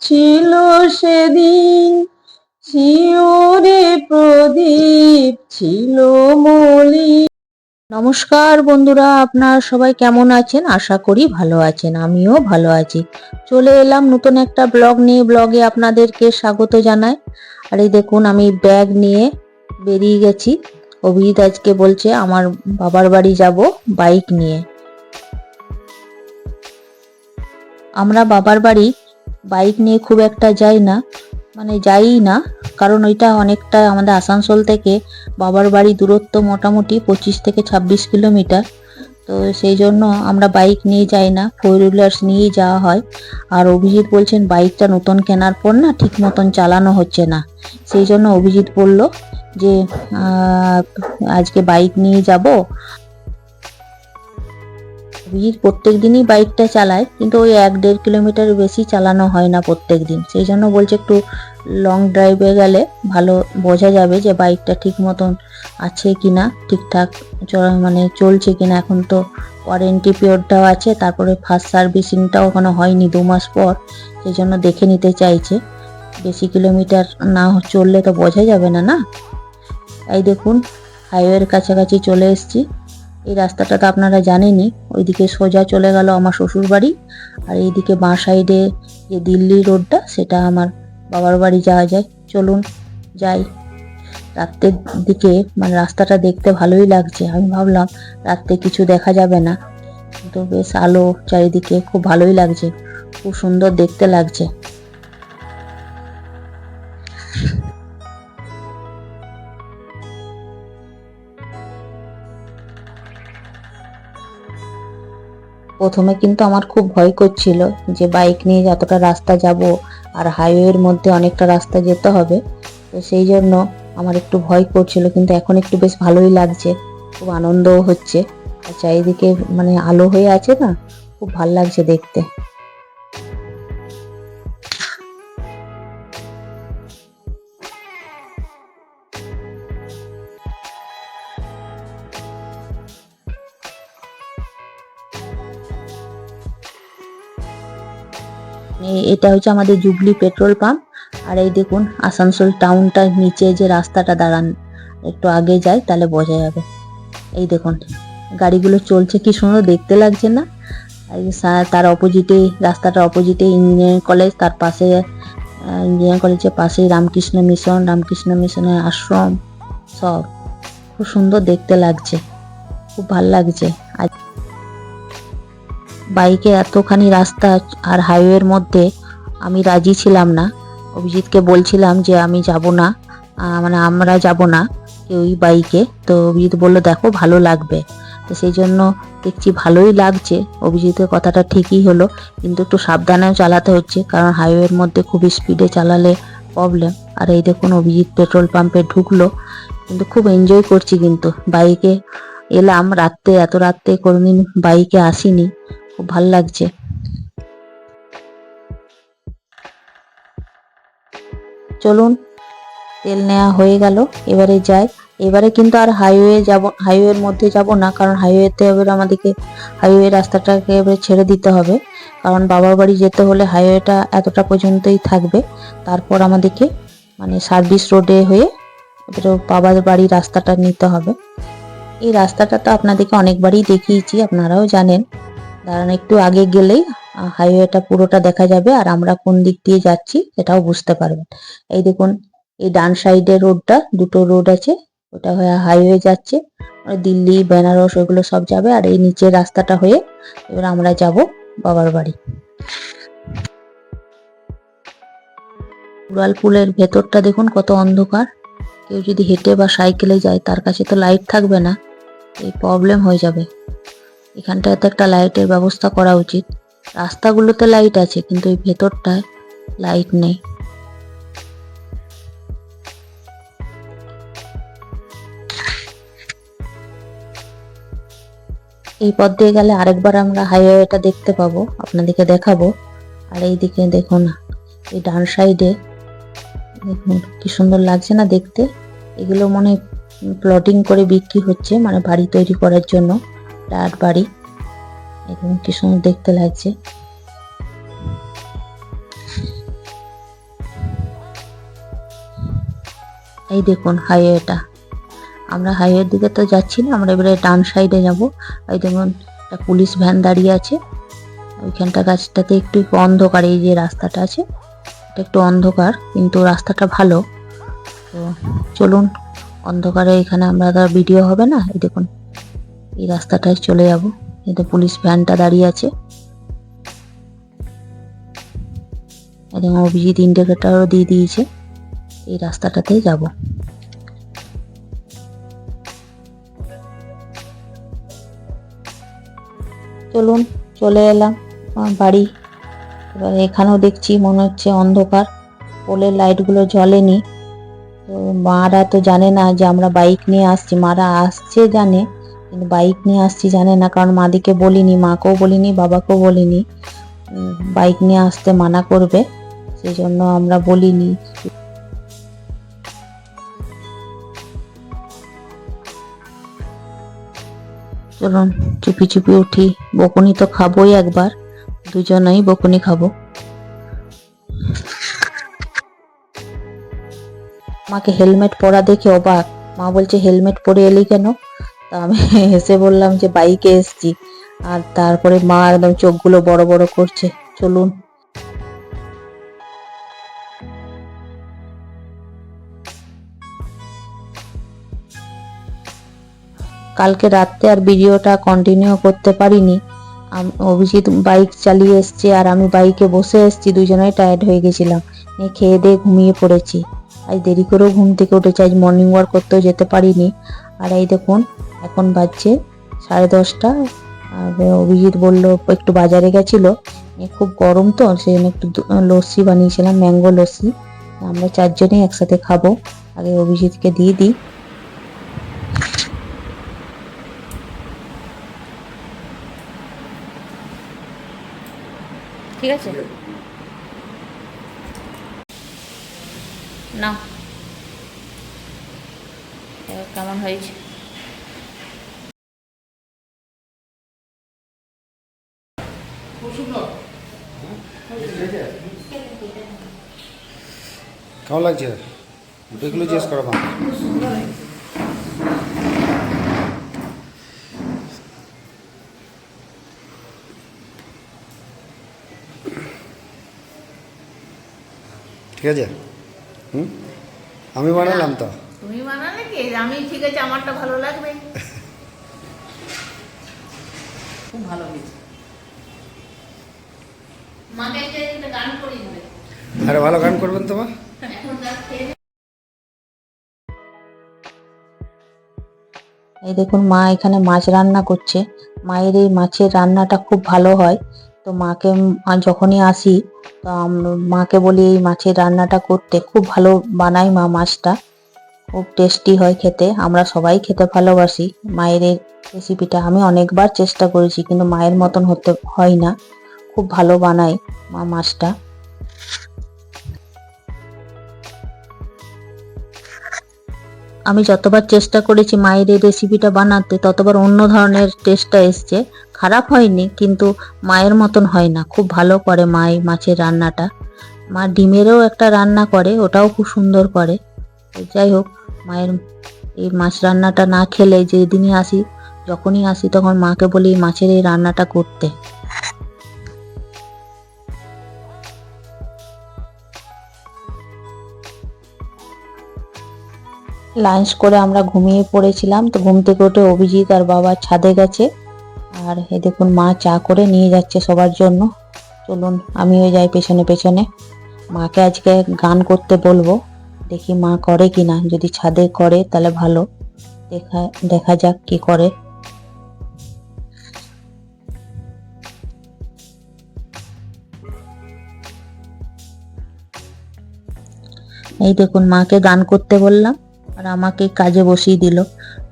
ছিল সেদিন শিওরে প্রদীপ ছিল মলি নমস্কার বন্ধুরা, আপনারা সবাই কেমন আছেন? আশা করি ভালো আছেন, আমিও ভালো আছি। চলে এলাম নতুন একটা ব্লগ নিয়ে। ব্লগে আপনাদেরকে স্বাগত জানাই। আর এই দেখুন, আমি ব্যাগ নিয়ে বেরিয়ে গেছি। অভিজিৎ আজকে বলছে, আমার বাবার বাড়ি যাব বাইক নিয়ে। আমরা বাবার বাড়ি বাইক নিয়ে খুব একটা যাই না মানে যাই না, কারণ ওইটা অনেকটা আমাদের আসানসোল থেকে বাবার বাড়ি দূরত্ব মোটামুটি পঁচিশ থেকে ছাব্বিশ কিলোমিটার। তো সেই জন্য আমরা বাইক নিয়ে যাই না ফোর হুইলার্স নিয়েই যাওয়া হয়। আর অভিজিৎ বলছেন, বাইকটা নতুন কেনার পর না ঠিক মতন চালানো হচ্ছে না। সেই জন্য অভিজিৎ বলল যে আজকে বাইক নিয়ে যাব অভিজিৎ প্রত্যেক দিনই বাইকটা চালায়, কিন্তু ওই এক দেড় কিলোমিটার বেশি চালানো হয় না প্রত্যেক দিন। সেই জন্য বলছে একটু লং ড্রাইভে গেলে ভালো বোঝা যাবে যে বাইকটা ঠিক মতন আছে কি না ঠিকঠাক মানে চলছে কি না এখন তো ওয়ারেন্টি পিরিয়ডটাও আছে, তারপরে ফার্স্ট সার্ভিসিংটাও এখনও হয়নি দু মাস পর, সেই জন্য দেখে নিতে চাইছে। বেশি কিলোমিটার না চললে তো বোঝা যাবে না না? এই দেখুন হাইওয়ের কাছাকাছি চলে এসেছি। এই রাস্তাটা তো আপনারা জানেনই, ওইদিকে সোজা চলে গেল আমার শ্বশুর বাড়ি আর এইদিকে বাঁ সাইডে যে দিল্লি রোডটা সেটা আমার বাবার বাড়ি যাওয়া যায়। চলুন, যাই। রাত্রের দিকে মানে রাস্তাটা দেখতে ভালোই লাগছে। আমি ভাবলাম, রাত্রে কিছু দেখা যাবে না। কিন্তু বেশ আলো চারিদিকে, খুব ভালোই লাগছে। খুব সুন্দর দেখতে লাগছে। প্রথমে কিন্তু আমার খুব ভয় করছিল যে বাইক নিয়ে যতটা রাস্তা যাব আর হাইওয়ের মধ্যে অনেকটা রাস্তা যেতে হবে। তো সেই জন্য আমার একটু ভয় করছিল, কিন্তু এখন একটু বেশ ভালোই লাগছে, খুব আনন্দও হচ্ছে। আর চারিদিকে মানে আলো হয়ে আছে না, খুব ভালো লাগছে দেখতে। এটা হচ্ছে আমাদের জুবলি পেট্রোল পাম্প। আর এই দেখুন, আসানসোল টাউনটার নিচে যে রাস্তাটা দাঁড়ান, একটু আগে যায়, তাহলে বোঝা যাবে। এই দেখুন, গাড়িগুলো চলছে, কি সুন্দর দেখতে লাগছে না? তার অপোজিটে, রাস্তাটার অপোজিটে ইঞ্জিনিয়ারিং কলেজ, তার পাশে ইঞ্জিনিয়ারিং কলেজের পাশেই রামকৃষ্ণ মিশন, রামকৃষ্ণ মিশনের আশ্রম, সব। খুব সুন্দর দেখতে লাগছে, খুব ভালো লাগছে। আর বাইকে এতখানি রাস্তা আর হাইওয়ের মধ্যে আমি রাজি ছিলাম না। অভিজিৎকে বলছিলাম যে আমি যাব না মানে আমরা যাব না কেউই বাইকে। তো অভিজিৎ বলল, দেখো, ভালো লাগবে। তো সেই জন্য দেখছি ভালোই লাগছে। অভিজিতের কথাটা ঠিকই হলো, কিন্তু একটু সাবধানেও চালাতে হচ্ছে, কারণ হাইওয়ের মধ্যে খুব স্পিডে চালালে প্রবলেম আর এই দেখুন, অভিজিৎ পেট্রোল পাম্পে ঢুকলো। কিন্তু খুব এনজয় করছি কিন্তু। বাইকে এলাম, রাত্রে, এত রাত্রে কোনোদিন বাইকে আসিনি। খুব ভালো লাগছে। চলুন, তেল নেওয়া হয়ে গেল, এবারে যাই। এবারে কিন্তু আর হাইওয়ে যাব হাইওয়ের মধ্যে যাব না, কারণ হাইওয়েতে এবার আমাদেরকে হাইওয়ে রাস্তাটাকে এবারে ছেড়ে দিতে হবে। কারণ বাবার বাড়ি যেতে হলে হাইওয়েটা এতটা পর্যন্তই থাকবে। তারপর আমাদেরকে মানে সার্ভিস রোডে হয়ে এবারে বাবার বাড়ি রাস্তাটা নিতে হবে। এই রাস্তাটা তো আপনাদেরকে অনেকবারই দেখিয়েছি, আপনারাও জানেন। দাঁড়ান একটু আগে গেলেই হাইওয়েটা পুরোটা দেখা যাবে আর আমরা কোন দিক দিয়ে যাচ্ছি সেটাও বুঝতে পারবেন। এই দেখুন, এই ডান সাইডে রোডটা দুটো রোড আছে, ওটা হয়ে হাইওয়ে যাচ্ছে দিল্লি, বেনারস ওগুলো সব যাবে আর এই নিচের রাস্তাটা হয়ে এবার আমরা যাব বাবার বাড়ি। উড়ালপুলের ভেতরটা দেখুন কত অন্ধকার। কেউ যদি হেঁটে বা সাইকেলে যায়, তার কাছে তো লাইট থাকবে না, এই প্রবলেম হয়ে যাবে। এখানটায় তো একটা লাইটের ব্যবস্থা করা উচিত। রাস্তাগুলোতে লাইট আছে, কিন্তু এই ভেতরটায় লাইট নেই। এই পথ দিয়ে গেলে আরেকবার আমরা হাইওয়েটা দেখতে পাবো, আপনাদেরকে দেখাবো। আর এই এইদিকে দেখুন, এই ডান সাইডে দেখুন, কি সুন্দর লাগছে না দেখতে? এগুলো মনে প্লটিং করে বিক্রি হচ্ছে মানে বাড়ি তৈরি করার জন্য। ফ্ল্যাট বাড়ি। এবং কি সুন্দর দেখতে লাগছে। এই দেখুন হাইওয়েটা। আমরা হাইওয়ের দিকে তো যাচ্ছি না, আমরা এবারে ডান সাইডে যাব। এই দেখুন, একটা পুলিশ ভ্যান দাঁড়িয়ে আছে। ওইখানটা গাছটাতে একটু অন্ধকার, এই যে রাস্তাটা আছে, এটা একটু অন্ধকার, কিন্তু রাস্তাটা ভালো। তো চলুন, অন্ধকারে এখানে আমরা ভিডিও হবে না। এই দেখুন এই রাস্তাটায় চলে যাব। এতে পুলিশ ভ্যানটা দাঁড়িয়ে আছে। এবং অভিজিৎ ইন্ডিকেটারও দিয়ে দিয়েছে, এই রাস্তাটাতে যাব। চলুন, চলে এলাম বাড়ি। এবার এখানেও দেখছি, মনে হচ্ছে অন্ধকার। পোলের লাইটগুলো জ্বলেনি। তো মারা তো জানে না যে আমরা বাইক নিয়ে আসছি। মারা আসছে জানে কিন্তু বাইক নিয়ে আসছি, জানে না, কারণ মাদিকে বলিনি, মাকেও বলিনি, বাবাকেও বলিনি। বাইক নিয়ে আসতে মানা করবে সেই জন্য আমরা বলিনি। চলুন, চুপি চুপি উঠি। বকুনি তো খাবোই একবার, দুজনেই বকুনি খাব। মাকে হেলমেট পরা দেখে অবাক। মা বলছে, হেলমেট পরে এলি কেন? তা আমি হেসে বললাম যে বাইকে এসছি। আর তারপরে মা একদম চোখগুলো বড় বড় করছে। চলুন। কালকে রাত্রে আর ভিডিওটা কন্টিনিউ করতে পারিনি। অভিজিৎ বাইক চালিয়ে এসছে আর আমি বাইকে বসে এসছি, দুজনেই টায়ার্ড হয়ে গেছিলাম। নিয়ে খেয়ে দিয়ে ঘুমিয়ে পড়েছি। আজ দেরি করেও ঘুম থেকে উঠেছি, আজ মর্নিং ওয়াক করতেও যেতে পারিনি। আর এই দেখুন এখন বাজছে সাড়ে দশটা। আর অভিজিৎ বলল, একটু বাজারে গেছিল। খুব গরম তো, সেই জন্য একটু লস্যি বানিয়েছিলাম, ম্যাঙ্গো লস্যি। আমরা চারজনেই একসাথে খাব। আগে অভিজিৎকে দিয়ে দিই। ঠিক আছে? না কেমন হয়েছে? কেমন লাগছে? এগুলো জিজ্ঞেস করো মা। ঠিক আছে? হুম? আমি বানালাম তো। তুমি বানালে কি? আমি ঠিক আছে আমারটা ভালো লাগবে। খুব ভালো হয়েছে। মাকে একটা একটা গান করিয়ে দেবে। আরে ভালো গান করবেন তো মা? এখন এই দেখুন মা এখানে মাছ রান্না করছে। মায়ের এই মাছের রান্নাটা খুব ভালো হয়। তো মাকে যখনই আসি তো মাকে বলি এই মাছের রান্নাটা করতে। খুব ভালো বানায় মা মাছটা। খুব টেস্টি হয় খেতে। আমরা সবাই খেতে ভালোবাসি। মায়ের এই রেসিপিটা আমি অনেকবার চেষ্টা করেছি কিন্তু মায়ের মতন হতে হয় না। খুব ভালো বানায় মা মাছটা। আমি যতবার চেষ্টা করেছি মায়ের এই রেসিপিটা বানাতে, ততবার অন্য ধরনের টেস্টটা এসছে। খারাপ হয়নি, কিন্তু মায়ের মতন হয় না। খুব ভালো করে মা মাছের রান্নাটা। মা ডিমেরও একটা রান্না করে, ওটাও খুব সুন্দর করে। যাই হোক, মায়ের এই মাছ রান্নাটা না খেলে যেদিনই আসি, যখনই আসি, তখন মাকে বলি মাছের এই রান্নাটা করতে। লাঞ্চ করে আমরা ঘুমিয়ে পড়েছিলাম। তো ঘুম থেকে উঠে অভিজিৎ আর বাবা ছাদে গেছে। আর এই দেখুন, মা চা করে নিয়ে যাচ্ছে সবার জন্য। চলুন, আমিও যাই পেছনে পেছনে। মাকে আজকে গান করতে বলব। দেখি মা করে কি না যদি ছাদে করে, তাহলে ভালো। দেখা দেখা যাক কি করে। এই দেখুন, মাকে গান করতে বললাম। আর আমাকে কাজে বসিয়ে দিল।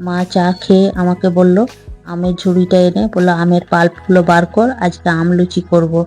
মা চা খেয়ে আমাকে বলল, আমের ঝুড়িটা এনে, বলল, আমের পাল্পগুলো বার কর, আজকে আম লুচি করব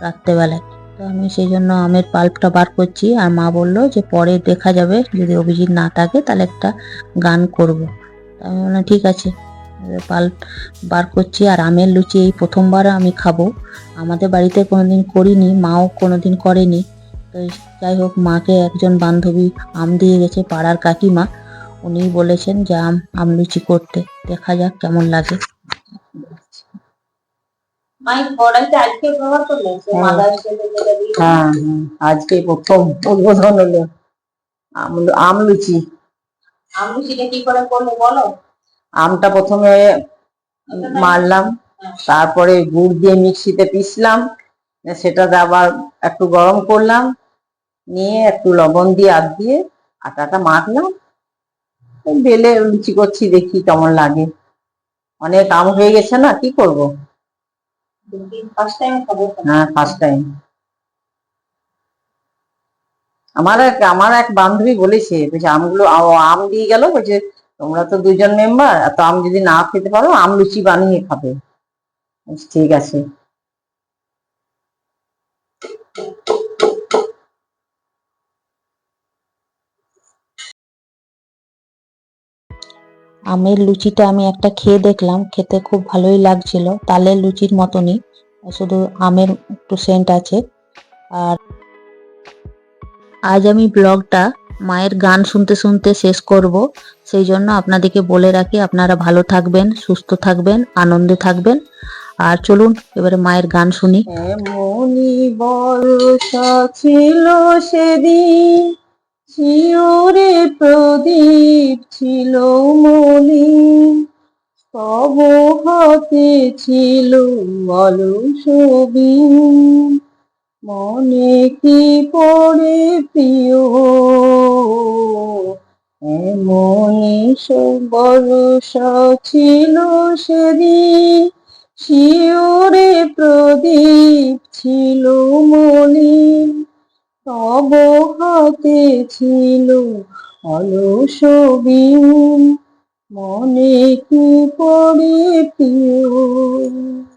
রাত্রেবেলায়। তো আমি সেই জন্য আমের পাল্পটা বার করছি। আর মা বলল যে, পরে দেখা যাবে, যদি অভিজিৎ না থাকে তাহলে একটা গান করব। আমি বললাম, ঠিক আছে। পাল্প বার করছি, আর আমের লুচি এই প্রথমবার আমি খাব। আমাদের বাড়িতে কোনোদিন করিনি, মাও কোনোদিন করেনি। তো যাই হোক মাকে একজন বান্ধবী আম দিয়ে গেছে পাড়ার কাকিমা। উনি বলেছেন যে আম আম লুচি করতে। দেখা যাক কেমন লাগে। মাদার হ্যাঁ হ্যাঁ আজকে প্রথম উদ্বোধন হলো আম- আম লুচি। কি করে করলে বলো? আমটা প্রথমে মারলাম তারপরে গুড় দিয়ে মিক্সিতে পিসলাম সেটাতে আবার একটু গরম করলাম নিয়ে একটু লবণ দিয়ে আদ দিয়ে আটাটা মাখলাম। বেলে লুচি করছি, দেখি কেমন লাগে। অনেক আম হয়ে গেছে না, কি করব? হ্যাঁ ফার্স্ট টাইম আমার এক আমার এক বান্ধবী বলেছে, বলছে, আমগুলো, আম দিয়ে গেল। বলছে, তোমরা তো দুজন মেম্বার এত আম যদি না খেতে পারো, আম লুচি বানিয়ে খাবে। ঠিক আছে। আমের লুচিটা আমি একটা খেয়ে দেখলাম, খেতে খুব ভালোই লাগছিল, তালের লুচির মতনই, শুধু আমের একটু সেন্ট আছে। আর আজ আমি ব্লগটা মায়ের গান শুনতে শুনতে শেষ করব, সেই জন্য আপনাদেরকে বলে রাখি, আপনারা ভালো থাকবেন, সুস্থ থাকবেন, আনন্দে থাকবেন। আর চলুন, এবারে মায়ের গান শুনি। এমনি বর্ষা ছিল সেদিন। শিওরে প্রদীপ ছিল মলিন, তব হাতে ছিল অলসবি মনে কি পড়ে প্রিয়? এমনি বর্ষা ছিল সেদিন শিওরে প্রদীপ ছিল মলিন। তব হাতে ছিল অলসবিন মনে কি পড়ে প্রিয়?